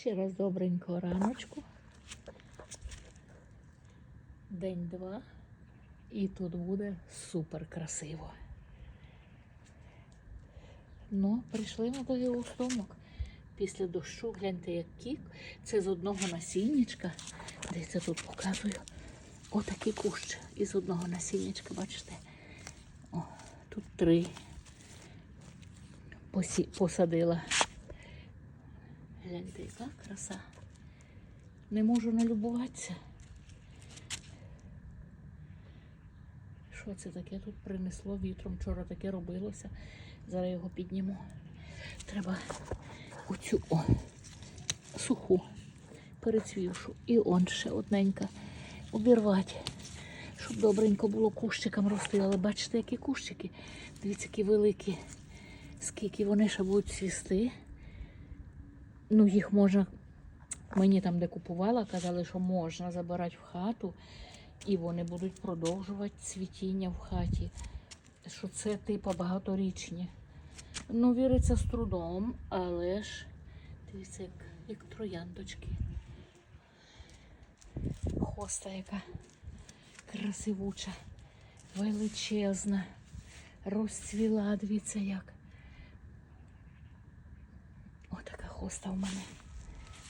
Ще раз добренько раночку. День-два. І тут буде супер красиво. Ну, прийшли ми до його стомок. Після дощу, гляньте, як кік. Це з одного насіннячка. Дивіться, тут показую. Отакий кущ із одного насіннячка, бачите? О, тут три посадила. Гляньте, яка краса. Не можу налюбуватися. Що це таке тут принесло вітром? Вчора таке робилося. Зараз його підніму. Треба оцю о, суху, перецвівшу. І он ще одненька обірвати, щоб добренько було кущиком рости. Але бачите, які кущики? Дивіться, які великі. Скільки вони ще будуть цвісти. Ну, їх можна, мені там, де купувала, казали, що можна забирати в хату, і вони будуть продовжувати цвітіння в хаті. Що це типу багаторічні. Ну, віриться з трудом, але ж дивіться, як, як трояндочки. Хоста яка красивуча, величезна, розцвіла, дивіться як. Хоста в мене.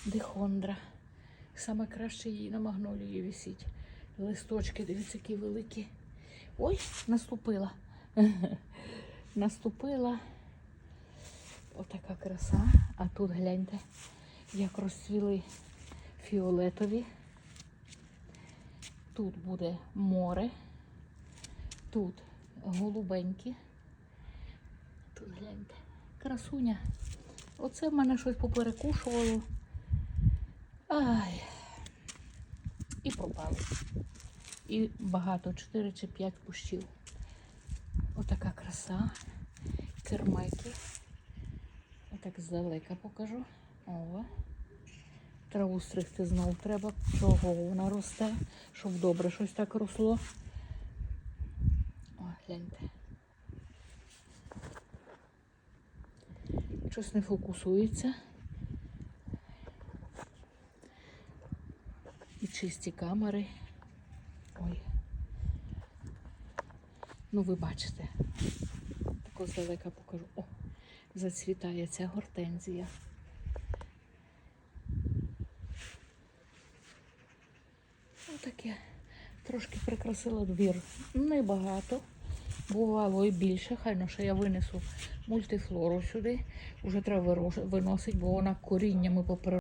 Дихондра. Саме краще її на магнолії висіть. Листочки, дивіться, які великі. Ой, наступила. Наступила. Отака краса. А тут гляньте, як розцвіли фіолетові. Тут буде море. Тут голубенькі. Тут гляньте. Красуня. Оце в мене щось поперекушувало. Ай. І пропало. І багато, 4 чи 5 кущів. Отака краса. Кермайки. Отак здалека покажу. О. Траву стригти знову треба. Чого вона росте, щоб добре щось так росло. О, гляньте. Щось не фокусується. І чисті камери. Ой. Ну, ви бачите. Тако здалека покажу. О, зацвітає ця гортензія. Отаке. Трошки прикрасила двір. Небагато. Бувало і більше. Хай ну ще я винесу мультифлору сюди. Уже треба виносити, бо вона коріннями попри